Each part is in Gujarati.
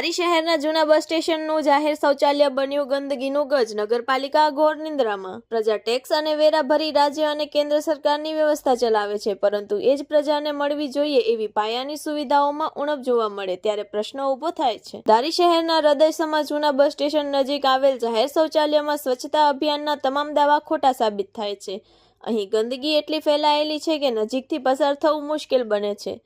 ધારી શહેરના જૂના બસ સ્ટેશનનું જાહેર શૌચાલય બન્યું ગંદકીનું ગજ. નગરપાલિકા ઘોર નિંદ્રામાં. પ્રજા ટેક્સ અને વેરા ભરી રાજ્ય અને કેન્દ્ર સરકારની વ્યવસ્થા ચલાવે છે, પરંતુ એ જ પ્રજાને મળવી જોઈએ એવી પાયાની સુવિધાઓમાં ઉણપ જોવા મળે ત્યારે પ્રશ્ન ઊભો થાય છે. ધારી શહેરના હૃદય સમા જૂના બસ સ્ટેશન નજીક આવેલ જાહેર શૌચાલયમાં સ્વચ્છતા અભિયાનના તમામ દાવા ખોટા સાબિત થાય છે. અહીં ગંદકી એટલી ફેલાયેલી છે કે નજીકથી પસાર થવું મુશ્કેલ બને છે.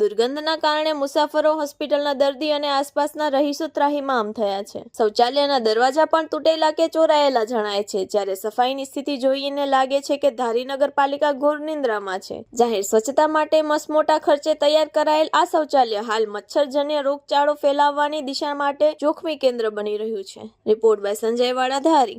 દુર્ગંધના કારણે મુસાફરો હોસ્પિટલના દર્દી અને આસપાસના રહીશો ત્રાહીમામ થયા છે. શૌચાલયના દરવાજા પણ તૂટેલા કે ચોરાયેલા જણાય છે. જ્યારે સફાઈની સ્થિતિ જોઈને લાગે છે કે ધારી નગરપાલિકા ઘોર નિંદ્રામાં છે. જાહેર સ્વચ્છતા માટે મસમોટા ખર્ચે તૈયાર કરાયેલ આ શૌચાલય હાલ મચ્છરજન્ય રોગચાળો ફેલાવવાની દિશા માટે જોખમી કેન્દ્ર બની રહ્યું છે. રિપોર્ટ બાય સંજય વાળા ધારી.